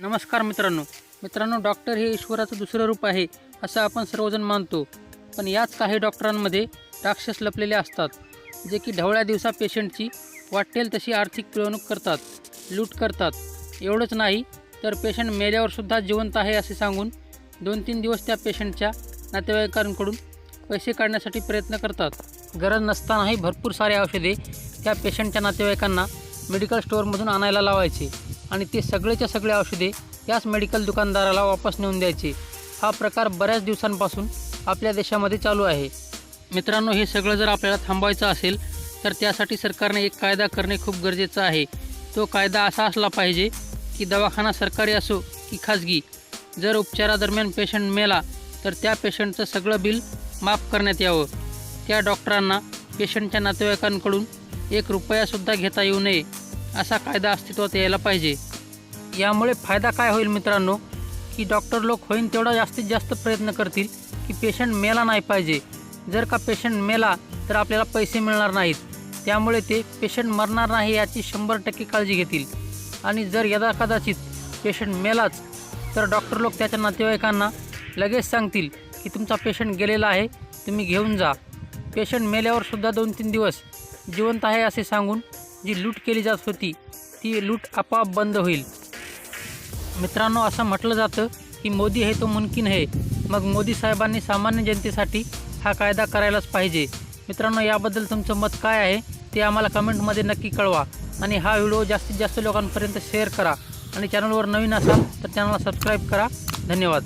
नमस्कार मित्रांनो. मित्रांनो डॉक्टर हे ईश्वराचं दुसरं रूप आहे असं आपण सर्वजण मानतो. पण याच काही डॉक्टरांमध्ये राक्षस लपलेले असतात जे की ढवळ्या दिवसा पेशंटची वाटेल तशी आर्थिक पिळवणूक करतात लूट करतात. एवढंच नाही तर पेशंट मेल्यावरसुद्धा जिवंत आहे असे सांगून दोन तीन दिवस त्या पेशंटच्या नातेवाईकांकडून पैसे काढण्यासाठी प्रयत्न करतात. गरज नसतानाही भरपूर सारे औषधे त्या पेशंटच्या नातेवाईकांना मेडिकल स्टोअरमधून आणायला लावायचे. आणि ते सगळेच्या सगळे औषधे त्याच मेडिकल दुकानदाराला वापस नेऊन द्यायचे. हा प्रकार बऱ्याच दिवसांपासून आपल्या देशामध्ये चालू आहे. मित्रांनो हे सगळं जर आपल्याला थांबवायचं असेल तर त्यासाठी सरकारने एक कायदा करणे खूप गरजेचं आहे. तो कायदा असा असला पाहिजे की दवाखाना सरकारी असो की खाजगी जर उपचारादरम्यान पेशंट मेला तर त्या पेशंटचं सगळं बिल माफ करण्यात यावं. त्या डॉक्टरांना पेशंटच्या नातेवाईकांकडून एक रुपयासुद्धा घेता येऊ नये. असा कायदा अस्तित्वात यायला पाहिजे. यामुळे फायदा काय होईल मित्रांनो? की डॉक्टर लोक होईन तेवढा जास्तीत जास्त प्रयत्न करतील की पेशंट मेला नाही पाहिजे. जर का पेशंट मेला तर आपल्याला पैसे मिळणार नाहीत. त्यामुळे ते पेशंट मरणार नाही याची शंभर टक्के काळजी घेतील. आणि जर यदा कदाचित पेशंट मेलाच तर डॉक्टर लोक त्याच्या नातेवाईकांना लगेच सांगतील की तुमचा पेशंट गेलेला आहे तुम्ही घेऊन जा. पेशंट मेल्यावर सुद्धा दोन तीन दिवस जिवंत आहे असे सांगून जी लूट केली जात होती ती लूट आपोआप बंद होईल. मित्रांनो असं म्हटलं जातं की मोदी हे तो मुमकिन आहे. मग मोदी साहेबांनी सामान्य जनतेसाठी हा कायदा करायलाच पाहिजे. मित्रांनो याबद्दल तुमचं मत काय आहे ते आम्हाला कमेंटमध्ये नक्की कळवा. आणि हा व्हिडिओ जास्तीत जास्त लोकांपर्यंत शेअर करा. आणि चॅनलवर नवीन असाल तर चॅनलला सबस्क्राईब करा. धन्यवाद.